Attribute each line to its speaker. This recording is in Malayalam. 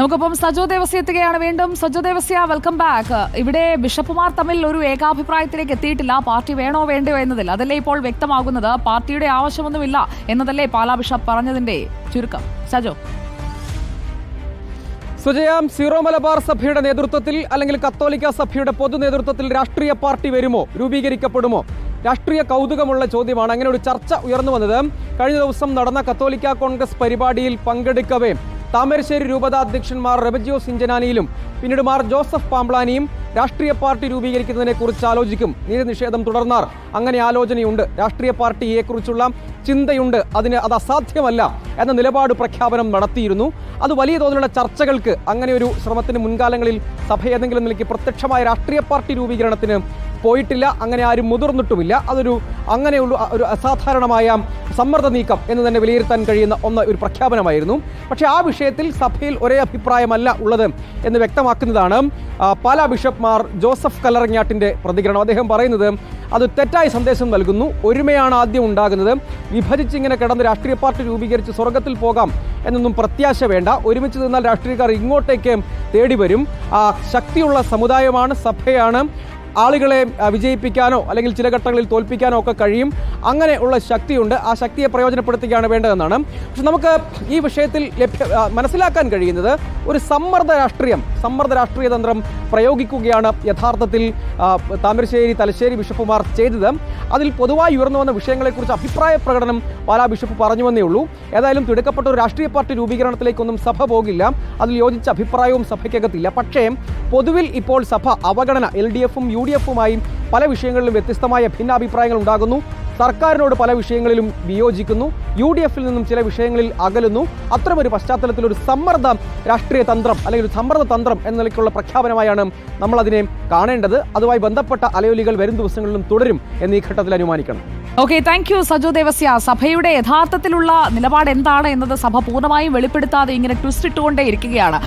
Speaker 1: നമുക്കിപ്പം സജോ ദേവസ്യ എത്തുകയാണ്. വീണ്ടും സജോ ദേവസ്യ വെൽക്കം ബാക്ക് ഇവിടെ ബിഷപ്പുമാർ തമ്മിൽ ഒരു ഏകാഭിപ്രായത്തിലേക്ക് എത്തിയിട്ടില്ല. പാർട്ടി വേണോ വേണ്ടയോ എന്നതിൽ. അതല്ലേ ഇപ്പോൾ വ്യക്തമാകുന്നത്. പാർട്ടിയുടെ ആവശ്യമൊന്നുമില്ല എന്നതല്ലേ പാലാ ബിഷപ്പ് പറഞ്ഞതിന്റെ ചുരുക്കം. സജോ.
Speaker 2: സുജയാം സീറോ മലബാർ സഭയുടെ നേതൃത്വത്തിൽ അല്ലെങ്കിൽ കത്തോലിക്ക സഭയുടെ പൊതു നേതൃത്വത്തിൽ രാഷ്ട്രീയ പാർട്ടി വരുമോ? രൂപീകരിക്കപ്പെടുമോ? രാഷ്ട്രീയ കൗതുകമുള്ള ചോദ്യമാണ്. അങ്ങനെ ഒരു ചർച്ച ഉയർന്നു വന്നത്. കഴിഞ്ഞ ദിവസം നടന്ന കത്തോലിക്ക കോൺഗ്രസ് പരിപാടിയിൽ പങ്കെടുക്കവേ താമരശ്ശേരി രൂപതാധ്യക്ഷന്മാർ റെബജിയോ സിഞ്ചനാനിയിലും പിന്നീട് മാർ ജോസഫ് പാംപ്ലാനിയും രാഷ്ട്രീയ പാർട്ടി രൂപീകരിക്കുന്നതിനെ കുറിച്ച് ആലോചിക്കും. നിഷേധം തുടർന്നാർ. അങ്ങനെ ആലോചനയുണ്ട്. രാഷ്ട്രീയ പാർട്ടിയെക്കുറിച്ചുള്ള ചിന്തയുണ്ട്. അതിന് അത് അസാധ്യമല്ല എന്ന നിലപാട് പ്രഖ്യാപനം നടത്തിയിരുന്നു. അത് വലിയ തോതിലുള്ള ചർച്ചകൾക്ക് അങ്ങനെ ഒരു ശ്രമത്തിന് മുൻകാലങ്ങളിൽ സഭ ഏതെങ്കിലും നിലയ്ക്ക് പ്രത്യക്ഷമായ രാഷ്ട്രീയ പാർട്ടി രൂപീകരണത്തിന് പോയിട്ടില്ല അങ്ങനെ ആരും മുതിർന്നിട്ടുമില്ല. അതൊരു അങ്ങനെയുള്ള ഒരു അസാധാരണമായ സമ്മർദ്ദ നീക്കം എന്ന് തന്നെ വിലയിരുത്താൻ കഴിയുന്ന ഒന്ന് ഒരു പ്രഖ്യാപനമായിരുന്നു. പക്ഷേ ആ വിഷയത്തിൽ സഭയിൽ ഒരേ അഭിപ്രായമല്ല ഉള്ളത് എന്ന് വ്യക്തമാക്കുന്നതാണ് പല ബിഷപ്പ്മാർ ജോസഫ് കല്ലറങ്ങാട്ടിന്റെ പ്രതികരണം. അദ്ദേഹം പറയുന്നത് അത് തെറ്റായ സന്ദേശം നൽകുന്നു. ഒരുമയാണ് ആദ്യം ഉണ്ടാകുന്നത്. വിഭജിച്ച് ഇങ്ങനെ കിടന്ന് രാഷ്ട്രീയ പാർട്ടി രൂപീകരിച്ച് സ്വർഗത്തിൽ പോകാം എന്നൊന്നും പ്രത്യാശ വേണ്ട. ഒരുമിച്ച് നിന്നാൽ രാഷ്ട്രീയക്കാർ ഇങ്ങോട്ടേക്ക് തേടി വരും ശക്തിയുള്ള സമുദായമാണ് സഭയാണ്. ആളുകളെ വിജയിപ്പിക്കാനോ അല്ലെങ്കിൽ ചില ഘട്ടങ്ങളിൽ തോൽപ്പിക്കാനോ ഒക്കെ കഴിയും. അങ്ങനെയുള്ള ശക്തിയുണ്ട്. ആ ശക്തിയെ പ്രയോജനപ്പെടുത്തുകയാണ് വേണ്ടതെന്നാണ്. പക്ഷെ നമുക്ക് ഈ വിഷയത്തിൽ ലഭ്യ മനസ്സിലാക്കാൻ കഴിയുന്നത് ഒരു സമ്മർദ്ദ രാഷ്ട്രീയം സമ്മർദ്ദ രാഷ്ട്രീയ തന്ത്രം പ്രയോഗിക്കുകയാണ് യഥാർത്ഥത്തിൽ താമരശ്ശേരി തലശ്ശേരി ബിഷപ്പുമാർ ചെയ്തത്. അതിൽ പൊതുവായി ഉയർന്നു വന്ന വിഷയങ്ങളെക്കുറിച്ച് അഭിപ്രായ പ്രകടനം പാലാ ബിഷപ്പ് പറഞ്ഞുവെന്നേ ഉള്ളൂ. ഏതായാലും തിടുക്കപ്പെട്ട ഒരു രാഷ്ട്രീയ പാർട്ടി രൂപീകരണത്തിലേക്കൊന്നും സഭ പോകില്ല. അതിൽ യോജിച്ച അഭിപ്രായവും സഭയ്ക്കകത്തില്ല. പക്ഷേ പൊതുവിൽ ഇപ്പോൾ സഭ അവഗണന എൽ ഡി എഫും യു ഡി എഫുമായും പല വിഷയങ്ങളിലും വ്യത്യസ്തമായ ഭിന്നാഭിപ്രായങ്ങൾ ഉണ്ടാകുന്നു. സർക്കാരിനോട് പല വിഷയങ്ങളിലും വിയോജിക്കുന്നു. യു ഡി എഫിൽ നിന്നും ചില വിഷയങ്ങളിൽ അകലുന്നു. അത്തരമൊരു പശ്ചാത്തലത്തിൽ ഒരു സമ്മർദ്ദ രാഷ്ട്രീയ തന്ത്രം അല്ലെങ്കിൽ ഒരു സമ്മർദ്ദ തന്ത്രം എന്ന നിലയ്ക്കുള്ള പ്രഖ്യാപനമായാണ് നമ്മളതിനെ കാണേണ്ടത്. അതുമായി ബന്ധപ്പെട്ട അലയൊലികൾ വരും ദിവസങ്ങളിലും തുടരും എന്ന് ഈ ഘട്ടത്തിൽ അനുമാനിക്കണം.
Speaker 1: Okay thank you Saju Devasya. സഭയുടെ യഥാർത്ഥത്തിലുള്ള നിലപാട് എന്താണ് എന്നത് സഭ പൂർണമായും വെളിപ്പെടുത്താതെ ഇങ്ങനെ ട്വിസ്റ്റ് ഇട്ടുകൊണ്ടേ ഇരിക്കുകയാണ്